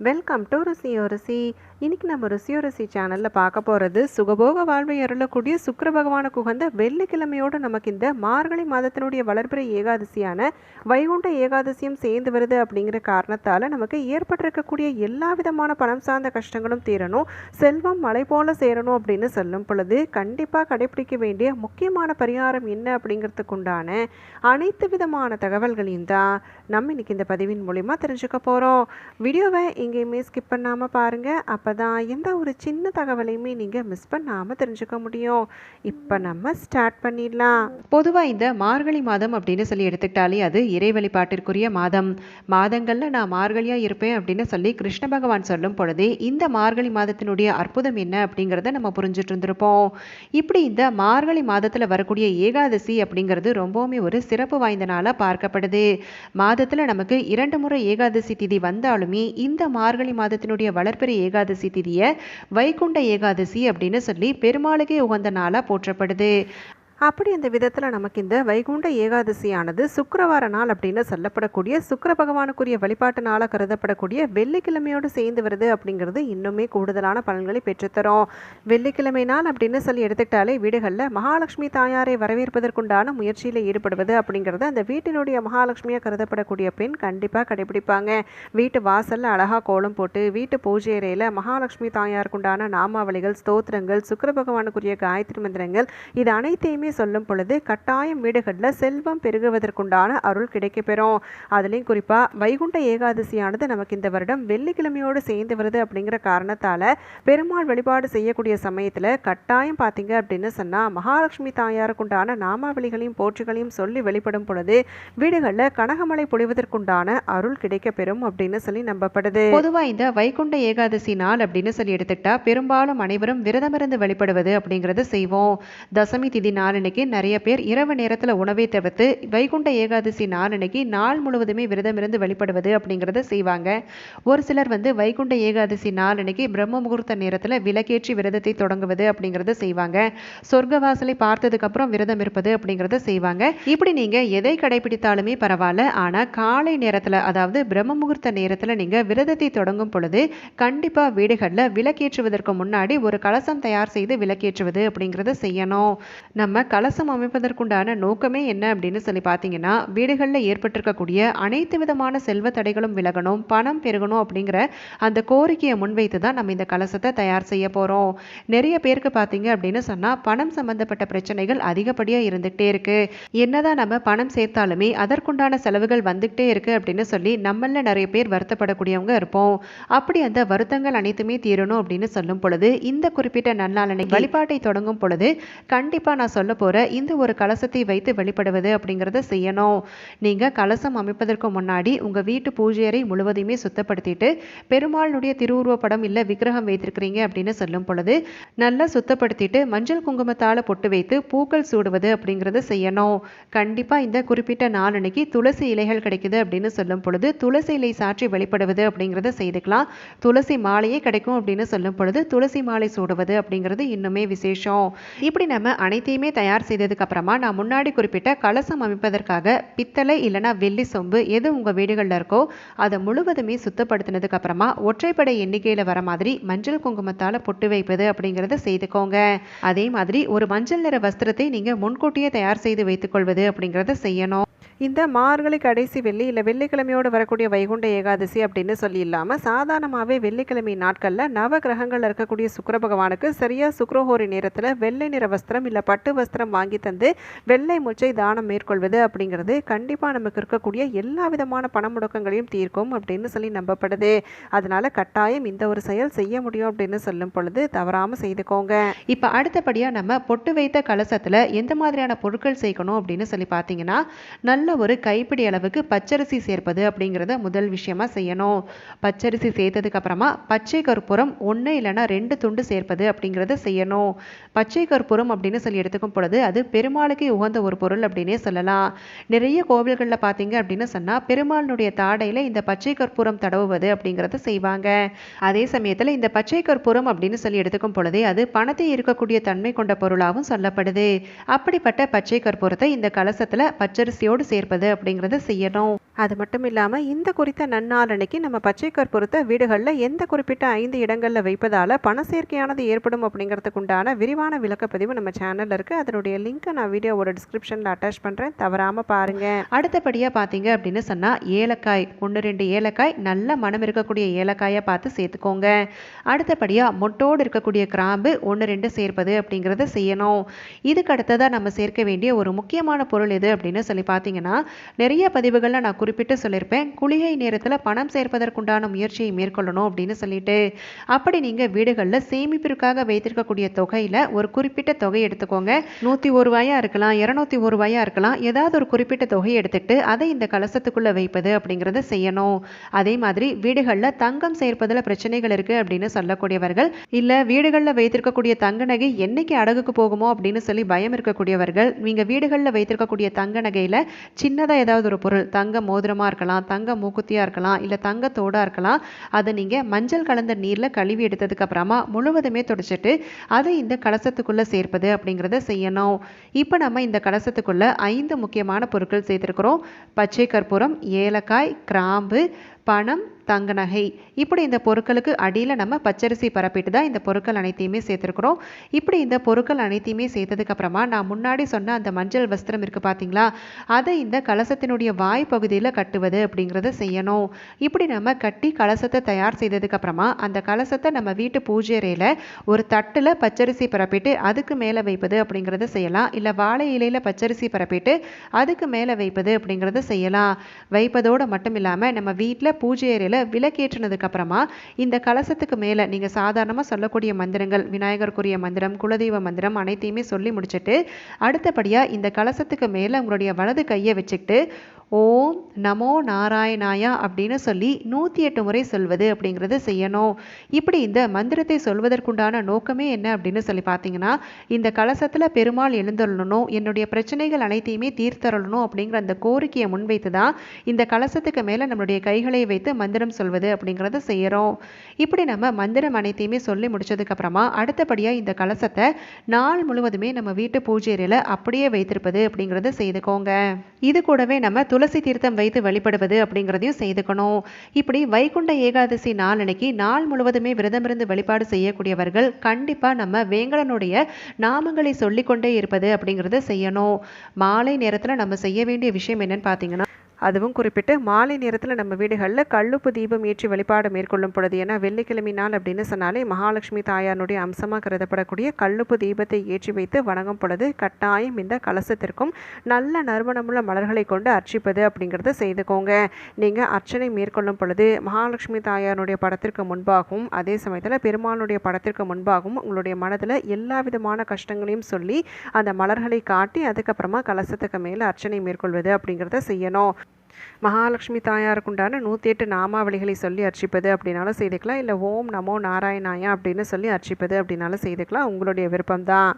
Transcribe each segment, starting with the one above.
Welcome to ருசியோ ருசி. இன்னைக்கு நம்ம ருசியோ ருசி சேனலில் பார்க்க போகிறது சுகபோக வாழ்வை அருளக்கூடிய சுக்கர பகவானுக்கு உகந்த வெள்ளிக்கிழமையோடு நமக்கு இந்த மார்கழி மாதத்தினுடைய வளர்பிறை ஏகாதசியான வைகுண்ட ஏகாதசியும் சேர்ந்து வருது அப்படிங்கிற காரணத்தால் நமக்கு ஏற்பட்டிருக்கக்கூடிய எல்லா விதமான பணம் சார்ந்த கஷ்டங்களும் தீரணும். செல்வம் மலை போல சேரணும் அப்படின்னு சொல்லும் பொழுது கண்டிப்பாக கடைபிடிக்க வேண்டிய முக்கியமான பரிகாரம் என்ன அப்படிங்கிறதுக்கு உண்டான அனைத்து விதமான தகவல்களையும் தான் நம்ம இன்றைக்கி இந்த பதிவின் மூலிமா தெரிஞ்சுக்க போகிறோம் வீடியோவை எங்கேயுமே ஸ்கிப் பண்ணாமல் பாருங்கள் அப்போ தான் எந்த ஒரு சின்ன தகவலையுமே நீங்கள் மிஸ் பண்ணாமல் தெரிஞ்சுக்க முடியும். இப்போ நம்ம ஸ்டார்ட் பண்ணிடலாம். பொதுவாக இந்த மார்கழி மாதம் அப்படின்னு சொல்லி எடுத்துக்கிட்டாலே அது இறை வழிபாட்டிற்குரிய மாதம். மாதங்களில் நான் மார்கழியாக இருப்பேன் அப்படின்னு சொல்லி கிருஷ்ண பகவான் சொல்லும் பொழுதே இந்த மார்கழி மாதத்தினுடைய அற்புதம் என்ன அப்படிங்கிறத நம்ம புரிஞ்சுட்டு இருந்திருப்போம். இப்படி இந்த மார்கழி மாதத்தில் வரக்கூடிய ஏகாதசி அப்படிங்கிறது ரொம்பவுமே ஒரு சிறப்பு வாய்ந்த நாளாக பார்க்கப்படுது. மாதத்தில் நமக்கு இரண்டு முறை ஏகாதசி திதி வந்தாலுமே இந்த மார்கழி மாதத்தினுடைய வளர்பிறை ஏகாதசி திதியை வைகுண்ட ஏகாதசி அப்படின்னு சொல்லி பெருமாளுக்கே உகந்த நாளாக போற்றப்படுது. அப்படி அந்த விதத்தில் நமக்கு இந்த வைகுண்ட ஏகாதசியானது சுக்கரவார நாள் அப்படின்னு சொல்லப்படக்கூடிய சுக்கர பகவானுக்குரிய வழிபாட்டு நாளாக கருதப்படக்கூடிய வெள்ளிக்கிழமையோடு சேர்ந்து வருது அப்படிங்கிறது இன்னுமே கூடுதலான பலன்களை பெற்றுத்தரும். வெள்ளிக்கிழமை நாள் அப்படின்னு சொல்லி எடுத்துக்கிட்டாலே வீடுகளில் மகாலட்சுமி தாயாரை வரவேற்பதற்குண்டான முயற்சியில் ஈடுபடுவது அப்படிங்கிறது அந்த வீட்டினுடைய மகாலட்சுமியாக கருதப்படக்கூடிய பெண் கண்டிப்பாக கடைபிடிப்பாங்க. வீட்டு வாசலில் அழகாக கோலம் போட்டு வீட்டு பூஜை அறையில் மகாலட்சுமி தாயாருக்குண்டான நாமாவளிகள் ஸ்தோத்திரங்கள் சுக்கர பகவானுக்குரிய காயத்ரி மந்திரங்கள் இது அனைத்தையுமே சொல்லும் பொழுது கட்டாயம் வீடுகளில் செல்வம் பெருகுவதற்குண்டான அருள் கிடைக்கப்பெறும். அதுலேயும் குறிப்பாக வைகுண்ட ஏகாதசியானது நமக்கு இந்த வருடம் வெள்ளிக்கிழமையோடு சேர்ந்து வருது அப்படிங்கிற காரணத்தால் பெருமாள் வழிபாடு செய்யக்கூடிய சமயத்தில் கட்டாயம் பார்த்தீங்க அப்படின்னு சொன்னால் மகாலட்சுமி தாயாருக்குண்டான நாமாவளிகளையும் போற்றுகளையும் சொல்லி வெளிப்படும் பொழுது வீடுகளில் கனகமழை பொழிவதற்குண்டான அருள் கிடைக்கப்பெறும் அப்படின்னு சொல்லி நம்பப்படுது. பொதுவாக இந்த வைகுண்ட ஏகாதசி நாள் அப்படின்னு சொல்லி எடுத்துக்கிட்டா பெரும்பாலும் அனைவரும் விரதமிருந்து வெளிப்படுவது அப்படிங்கிறத செய்வோம். தசமி திதி நாள் நாளன்னைக்கு நிறைய பேர் இரவு நேரத்தில் உணவை தவிர்த்து வைகுண்ட ஏகாதசி நாளன்னைக்கு நாள் முழுவதுமே விரதம் இருந்து வழிபடுவது அப்படிங்கிறத செய்வாங்க. ஒரு சிலர் வந்து வைகுண்ட ஏகாதசி நாளன்னைக்கு பிரம்ம முகூர்த்த நேரத்தில் விளக்கேற்றி விரதத்தை தொடங்குவது அப்படிங்கிறத செய்வாங்க. சொர்க்க வாசலை பார்த்ததுக்கு அப்புறம் விரதம் இருப்பது அப்படிங்கிறத செய்வாங்க. இப்படி நீங்க எதை கடைபிடித்தாலுமே பரவாயில்ல. ஆனா காலை நேரத்துல அதாவது பிரம்ம முகூர்த்த நேரத்தில் நீங்க விரதத்தை தொடங்கும் பொழுது கண்டிப்பா வீடுகளில் விளக்கேற்றுவதற்கு முன்னாடி ஒரு கலசம் தயார் செய்து விளக்கேற்றுவது அப்படிங்கிறத செய்யணும். நம்ம கலசம் அமைப்பதற்குண்டான நோக்கமே என்ன அப்படின்னு சொல்லி பார்த்தீங்கன்னா வீடுகளில் ஏற்பட்டிருக்கக்கூடிய அனைத்து விதமான செல்வ தடைகளும் விலகணும் பணம் பெருகணும் அப்படிங்கிற அந்த கோரிக்கையை முன்வைத்து தான் நம்ம இந்த கலசத்தை தயார் செய்ய போகிறோம் நிறைய பேருக்கு பார்த்தீங்க அப்படின்னு சொன்னால் பணம் சம்பந்தப்பட்ட பிரச்சனைகள் அதிகப்படியாக இருந்துகிட்டே இருக்கு. என்னதான் நம்ம பணம் சேர்த்தாலுமே அதற்குண்டான செலவுகள் வந்துகிட்டே இருக்கு அப்படின்னு சொல்லி நம்மள நிறைய பேர் வருத்தப்படக்கூடியவங்க இருப்போம். அப்படி அந்த வருத்தங்கள் அனைத்துமே தீரணும் அப்படின்னு சொல்லும் பொழுது இந்த குறிப்பிட்ட நன்னாளனை வழிபாட்டை தொடங்கும் பொழுது கண்டிப்பாக நான் சொல்ல போகிற இந்த ஒரு கலசத்தை வைத்து வெளிப்படுவது அப்படிங்கிறத செய்யணும். நீங்கள் கலசம் அமைப்பதற்கு முன்னாடி உங்கள் வீட்டு பூஜை அறை முழுவதையுமே சுத்தப்படுத்திட்டு பெருமாளுடைய திருவுருவ படம் இல்லை விக்கிரகம் வைத்திருக்கிறீங்க அப்படின்னு சொல்லும் பொழுது நல்லா சுத்தப்படுத்திட்டு மஞ்சள் குங்குமத்தால் பொட்டு வைத்து பூக்கள் சூடுவது அப்படிங்கிறத செய்யணும். கண்டிப்பாக இந்த குறிப்பிட்ட நாளன்னைக்கு துளசி இலைகள் கிடைக்குது அப்படின்னு சொல்லும் பொழுது துளசி இலை சாற்றி வழிபடுவது அப்படிங்கிறத செய்துக்கலாம். துளசி மாலையே கிடைக்கும் அப்படின்னு சொல்லும் பொழுது துளசி மாலை சூடுவது அப்படிங்கிறது இன்னுமே விசேஷம். இப்படி நம்ம அனைத்தையுமே தயார் செய்ததுக்கு அப்புறமா நான் முன்னாடி குறிப்பிட்ட கலசம் அமைப்பதற்காக பித்தளை இல்லைனா வெள்ளி சொம்பு எது உங்கள் வீடுகளில் இருக்கோ அதை முழுவதுமே சுத்தப்படுத்தினதுக்கு அப்புறமா ஒற்றைப்படை எண்ணிக்கையில் வர மாதிரி மஞ்சள் குங்குமத்தால் பொட்டு வைப்பது அப்படிங்கிறத செய்துக்கோங்க. அதே மாதிரி ஒரு மஞ்சள் நிற வஸ்திரத்தை நீங்கள் முன்கூட்டியே தயார் செய்து வைத்துக்கொள்வது அப்படிங்கிறத செய்யணும். இந்த மார்கழி கடைசி வெள்ளி இல்லை வெள்ளிக்கிழமையோடு வரக்கூடிய வைகுண்ட ஏகாதசி அப்படின்னு சொல்லி இல்லாமல் சாதாரணமாகவே வெள்ளிக்கிழமை நாட்களில் நவ கிரகங்களில் இருக்கக்கூடிய சுக்கர பகவானுக்கு சரியாக சுக்ரஹோரி நேரத்தில் வெள்ளை நிற வஸ்திரம் இல்லை பட்டு வஸ்திரம் வாங்கி தந்து வெள்ளை முச்சை தானம் மேற்கொள்வது அப்படிங்கிறது கண்டிப்பாக நமக்கு இருக்கக்கூடிய எல்லா விதமான பண முடக்கங்களையும் தீர்க்கும் அப்படின்னு சொல்லி நம்பப்படுது. அதனால கட்டாயம் இந்த ஒரு செயல் செய்ய முடியும் அப்படின்னு சொல்லும் பொழுது தவறாமல் செய்துக்கோங்க. இப்போ அடுத்தபடியாக நம்ம பொட்டு வைத்த கலசத்தில் எந்த மாதிரியான பொருட்கள் சேர்க்கணும் அப்படின்னு சொல்லி பார்த்தீங்கன்னா நல்ல ஒரு கைப்பிடி அளவுக்கு பச்சரிசி சேர்ப்பது அப்படிங்கிறத முதல் விஷயமா செய்யணும். பச்சரிசி சேர்த்ததுக்கு அப்புறமா பச்சை கற்பூரம் ஒன்று இல்லைன்னா ரெண்டு துண்டு சேர்ப்பது அப்படிங்கிறத செய்யணும். பச்சை கற்பூரம் அப்படின்னு சொல்லி எடுத்துக்கும் பொழுது அது பெருமாளுக்கு உகந்த ஒரு பொருள் அப்படின்னே சொல்லலாம். நிறைய கோவில்களில் பார்த்தீங்க அப்படின்னு சொன்னால் பெருமாளுடைய தாடையில் இந்த பச்சை கற்பூரம் தடவுவது அப்படிங்கிறத செய்வாங்க. அதே சமயத்தில் இந்த பச்சை கற்பூரம் அப்படின்னு சொல்லி எடுத்துக்கும் பொழுதே அது பணத்தை இருக்கக்கூடிய தன்மை கொண்ட பொருளாகவும் சொல்லப்படுது. அப்படிப்பட்ட பச்சை கற்பூரத்தை இந்த கலசத்தில் பச்சரிசியோடு சேர்ப்பது அப்படிங்கிறத செய்யணும். அது மட்டும் இல்லாமல் இந்த குறித்த நன்னாள் அன்னைக்கு நம்ம பச்சை கற்பூரத்தை வீடுகளில் எந்த குறிப்பிட்ட ஐந்து இடங்களில் வைப்பதால் பண சேர்க்கையானது ஏற்படும் அப்படிங்கிறதுக்கு உண்டான விரிவான விளக்கப்பதிவு நம்ம சேனலில் இருக்குது அதனுடைய லிங்க்கை நான் வீடியோவோட டிஸ்கிரிப்ஷனில் அட்டாச் பண்ணுறேன் தவறாமல் பாருங்கள் அடுத்தபடியாக பார்த்தீங்க அப்படின்னு சொன்னால் ஏலக்காய் ஒன்று ரெண்டு ஏலக்காய் நல்ல மனம் இருக்கக்கூடிய ஏலக்காயை பார்த்து சேர்த்துக்கோங்க. அடுத்தபடியாக மொட்டோடு இருக்கக்கூடிய கிராம்பு ஒன்று ரெண்டு சேர்ப்பது அப்படிங்கிறத செய்யணும். இதுக்கு அடுத்ததாக நம்ம சேர்க்க வேண்டிய ஒரு முக்கியமான பொருள் எது அப்படின்னு சொல்லி பார்த்தீங்கன்னா நிறைய பதிவுகளில் நான் குறிப்பிட்டு சொல்லியிருப்பேன். குளிகை நேரத்தில் பணம் சேர்ப்பதற்குண்டான முயற்சியை மேற்கொள்ளணும் அப்படின்னு சொல்லிட்டு அப்படி நீங்கள் வீடுகளில் சேமிப்பிற்காக வைத்திருக்கக்கூடிய தொகையில் ஒரு குறிப்பிட்ட தொகை எடுத்துக்கோங்க. நூற்றி ஒரு ரூபாயா இருக்கலாம் இரநூத்தி ஒரு ரூபாயாக இருக்கலாம் ஏதாவது ஒரு குறிப்பிட்ட தொகையை எடுத்துக்கிட்டு அதை இந்த கலசத்துக்குள்ளே வைப்பது அப்படிங்கிறத செய்யணும். அதே மாதிரி வீடுகளில் தங்கம் சேர்ப்பதில் பிரச்சனைகள் இருக்குது அப்படின்னு சொல்லக்கூடியவர்கள் இல்லை வீடுகளில் வைத்திருக்கக்கூடிய தங்க நகை என்னைக்கு அடகுக்கு போகுமோ அப்படின்னு சொல்லி பயம் இருக்கக்கூடியவர்கள் நீங்கள் வீடுகளில் வைத்திருக்கக்கூடிய தங்க நகையில் சின்னதாக ஏதாவது ஒரு பொருள் தங்கமோ மோதிரமாக இருக்கலாம் தங்க மூக்குத்தியாக இருக்கலாம் இல்லை தங்கத்தோடாக இருக்கலாம் அதை நீங்கள் மஞ்சள் கலந்த நீரில் கழுவி எடுத்ததுக்கப்புறமா முழுவதுமே துடைச்சிட்டு அதை இந்த கலசத்துக்குள்ளே சேர்ப்பது அப்படிங்கிறத செய்யணும். இப்போ நம்ம இந்த கலசத்துக்குள்ளே ஐந்து முக்கியமான பொருட்கள் சேர்த்துருக்குறோம். பச்சை கற்பூரம் ஏலக்காய் கிராம்பு பணம் தங்க நகை. இப்படி இந்த பொருட்களுக்கு அடியில் நம்ம பச்சரிசி பரப்பிட்டு தான் இந்த பொருட்கள் அனைத்தையுமே சேர்த்துருக்குறோம். இப்படி இந்த பொருட்கள் அனைத்தையுமே சேர்த்ததுக்கப்புறமா நான் முன்னாடி சொன்ன அந்த மஞ்சள் வஸ்திரம் இருக்குது பார்த்தீங்களா அதை இந்த கலசத்தினுடைய வாய் பகுதியில் கட்டுவது அப்படிங்கிறத செய்யணும். இப்படி நம்ம கட்டி கலசத்தை தயார் செய்ததுக்கப்புறமா அந்த கலசத்தை நம்ம வீட்டு பூஜை அறையில் ஒரு தட்டில் பச்சரிசி பரப்பிட்டு அதுக்கு மேலே வைப்பது அப்படிங்கிறத செய்யலாம். இல்லை வாழை இலையில் பச்சரிசி பரப்பிட்டு அதுக்கு மேலே வைப்பது அப்படிங்கிறத செய்யலாம். வைப்பதோடு மட்டும் இல்லாமல் நம்ம வீட்டில் பூஜை அறையில் விளக்கேற்றினதுக்கு அப்புறமா இந்த கலசத்துக்கு மேலே நீங்கள் சாதாரணமாக சொல்லக்கூடிய மந்திரங்கள் விநாயகருக்குரிய மந்திரம் குலதெய்வ மந்திரம் அனைத்தையுமே சொல்லி முடிச்சுட்டு அடுத்தபடியாக இந்த கலசத்துக்கு மேலே உங்களுடைய வலது கையை வச்சுக்கிட்டு ஓம் நமோ நாராயணாயா அப்படின்னு சொல்லி நூற்றி எட்டு முறை சொல்வது அப்படிங்கிறத செய்யணும். இப்படி இந்த மந்திரத்தை சொல்வதற்குண்டான நோக்கமே என்ன அப்படின்னு சொல்லி பார்த்தீங்கன்னா இந்த கலசத்தில் பெருமாள் எழுந்தருளணும் என்னுடைய பிரச்சனைகள் அனைத்தையுமே தீர்த்தரணும் அப்படிங்கிற அந்த கோரிக்கையை முன்வைத்து தான் இந்த கலசத்துக்கு மேலே நம்மளுடைய கைகளை வைத்து மந்திரம் சொல்வது அப்படிங்கிறத செய்கிறோம் இப்படி நம்ம மந்திரம் அனைத்தையுமே சொல்லி முடிச்சதுக்கப்புறமா அடுத்தபடியாக இந்த கலசத்தை நாள் முழுவதுமே நம்ம வீட்டு பூஜை அறையில் அப்படியே வைத்திருப்பது அப்படிங்கிறத செய்துக்கோங்க. இது கூடவே நம்ம துளசி தீர்த்தம் வைத்து வழிபடுவது அப்படிங்கிறதையும் செய்துக்கணும். இப்படி வைகுண்ட ஏகாதசி நாள் அன்னைக்கு நாள் முழுவதுமே விரதமிருந்து வழிபாடு செய்யக்கூடியவர்கள் கண்டிப்பாக நம்ம வேங்கடனுடைய நாமங்களை சொல்லிக்கொண்டே இருப்பது அப்படிங்கிறத செய்யணும். மாலை நேரத்தில் நம்ம செய்ய வேண்டிய விஷயம் என்னன்னு பார்த்தீங்கன்னா அதுவும் குறிப்பிட்டு மாலை நேரத்தில் நம்ம வீடுகளில் கல்லுப்பு தீபம் ஏற்றி வழிபாடு மேற்கொள்ளும் பொழுது ஏன்னா வெள்ளிக்கிழமை நாள் அப்படின்னு சொன்னாலே மகாலட்சுமி தாயாருடைய அம்சமாக கருதப்படக்கூடிய கல்லுப்பு தீபத்தை ஏற்றி வைத்து வணங்கும் பொழுது கட்டாயம் இந்த கலசத்திற்கும் நல்ல நறுமணமுள்ள மலர்களை கொண்டு அர்ச்சிப்பது அப்படிங்கிறத செய்துக்கோங்க. நீங்கள் அர்ச்சனை மேற்கொள்ளும் பொழுது மகாலட்சுமி தாயாருடைய படத்திற்கு முன்பாகவும் அதே சமயத்தில் பெருமாளுடைய படத்திற்கு முன்பாகவும் உங்களுடைய மனதில் எல்லா விதமான கஷ்டங்களையும் சொல்லி அந்த மலர்களை காட்டி அதுக்கப்புறமா கலசத்துக்கு மேலே அர்ச்சனை மேற்கொள்வது அப்படிங்கிறத செய்யணும். மகாலட்சுமி தாயாருக்கு உண்டான நூற்றி எட்டு நாமாவளிகளை சொல்லி அர்ச்சிப்பது அப்படின்னாலும் செய்துக்கலாம். இல்லை ஓம் நமோ நாராயணாயா அப்படின்னு சொல்லி அர்ச்சிப்பது அப்படின்னாலும் செய்துக்கலாம். உங்களுடைய விருப்பம்தான்.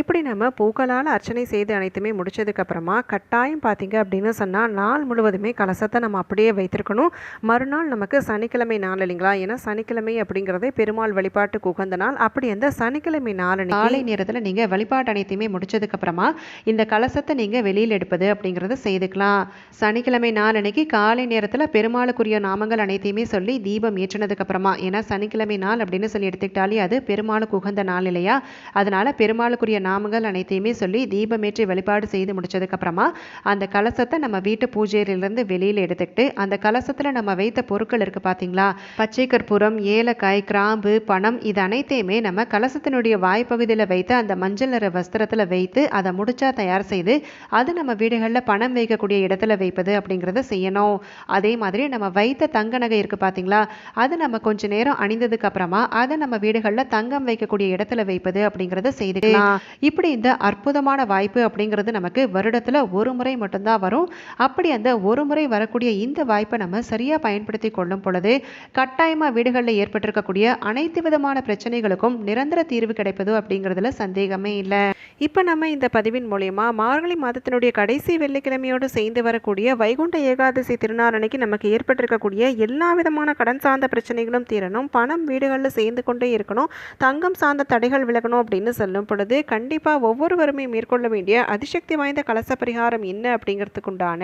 இப்படி நம்ம பூக்களால் அர்ச்சனை செய்து அனைத்துமே முடிச்சதுக்கப்புறமா கட்டாயம் பார்த்தீங்க அப்படின்னு சொன்னால் நாள் முழுவதுமே கலசத்தை நம்ம அப்படியே வைத்திருக்கணும். மறுநாள் நமக்கு சனிக்கிழமை நாள் இல்லைங்களா? ஏன்னா சனிக்கிழமை அப்படிங்கிறதே பெருமாள் வழிபாட்டுக்கு உகந்த நாள். அப்படி அந்த சனிக்கிழமை நாள் காலை நேரத்தில் நீங்கள் வழிபாட்டு அனைத்தையுமே முடிச்சதுக்கப்புறமா இந்த கலசத்தை நீங்கள் வெளியில் எடுப்பது அப்படிங்கிறத செய்துக்கலாம். சனிக்கிழமை நாள் அன்னைக்கு காலை நேரத்தில் பெருமாளுக்குரிய நாமங்கள் அனைத்தையுமே சொல்லி தீபம் ஏற்றினதுக்கப்புறமா ஏன்னா சனிக்கிழமை நாள் அப்படின்னு சொல்லி எடுத்துக்கிட்டாலே அது பெருமாளுக்கு உகந்த நாள் இல்லையா? அதனால் பெருமாளுக்குரிய நாமங்கள் அனைத்தையுமே சொல்லி தீபமேற்றி வழிபாடு செய்து முடிச்சதுக்கப்புறமா அந்த கலசத்தை நம்ம வீட்டு பூஜையிலிருந்து வெளியில் எடுத்துக்கிட்டு அந்த கலசத்தில் நம்ம வைத்த பொருட்கள் இருக்குது பார்த்தீங்களா பச்சை கற்பூரம் ஏலக்காய் கிராம்பு பணம் இது அனைத்தையுமே நம்ம கலசத்தினுடைய வாய்ப்பகுதியில் வைத்து அந்த மஞ்சள் நிற வஸ்திரத்தில் வைத்து அதை முடிச்சா தயார் செய்து அது நம்ம வீடுகளில் பணம் வைக்கக்கூடிய இடத்துல வைப்பது அப்படிங்கிறத செய்யணும். அதே மாதிரி நம்ம வைத்த தங்க நகை இருக்குது பார்த்தீங்களா அது நம்ம கொஞ்ச நேரம் அணிந்ததுக்கு அப்புறமா அதை நம்ம வீடுகளில் தங்கம் வைக்கக்கூடிய இடத்துல வைப்பது அப்படிங்கிறத செய்துக்கலாம். இப்படி இந்த அற்புதமான வாய்ப்பு அப்படிங்கிறது நமக்கு வருடத்தில் ஒரு முறை மட்டும்தான் வரும். அப்படி அந்த ஒரு முறை வரக்கூடிய இந்த வாய்ப்பை நம்ம சரியாக பயன்படுத்தி கொள்ளும் பொழுது கட்டாயமாக வீடுகளில் ஏற்பட்டிருக்கக்கூடிய அனைத்து விதமான பிரச்சனைகளுக்கும் நிரந்தர தீர்வு கிடைப்பது அப்படிங்கிறதுல சந்தேகமே இல்லை. இப்போ நம்ம இந்த பதிவின் மூலயமா மார்கழி மாதத்தினுடைய கடைசி வெள்ளிக்கிழமையோடு சேர்ந்து வரக்கூடிய வைகுண்ட ஏகாதசி திருநாள் அன்னைக்கு நமக்கு ஏற்பட்டிருக்கக்கூடிய எல்லா விதமான கடன் சார்ந்த பிரச்சனைகளும் தீரணும். பணம் வீடுகளில் சேர்ந்து கொண்டே இருக்கணும். தங்கம் சார்ந்த தடைகள் விலகணும் அப்படின்னு சொல்லும் பொழுது கண்டிப்பாக ஒவ்வொருவருமே மேற்கொள்ள வேண்டிய அதிசக்தி வாய்ந்த கலச பரிகாரம் என்ன அப்படிங்கிறதுக்குண்டான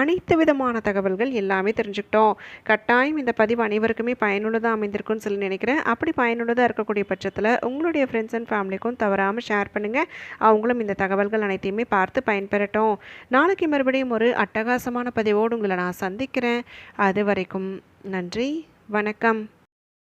அனைத்து விதமான தகவல்கள் எல்லாமே தெரிஞ்சுக்கிட்டோம். கட்டாயம் இந்த பதிவு அனைவருக்குமே பயனுள்ளதாக அமைந்திருக்கும்னு சொல்லி நினைக்கிறேன். அப்படி பயனுள்ளதாக இருக்கக்கூடிய பட்சத்தில் உங்களுடைய ஃப்ரெண்ட்ஸ் அண்ட் ஃபேமிலிக்கும் தவறாமல் ஷேர் பண்ணுங்கள் அவங்களும் இந்த தகவல்கள் அனைத்தையுமே பார்த்து பயன்பெறட்டும். நாளைக்கு மறுபடியும் ஒரு அட்டகாசமான பதிவோடு உங்களை நான் சந்திக்கிறேன். அது வரைக்கும் நன்றி வணக்கம்.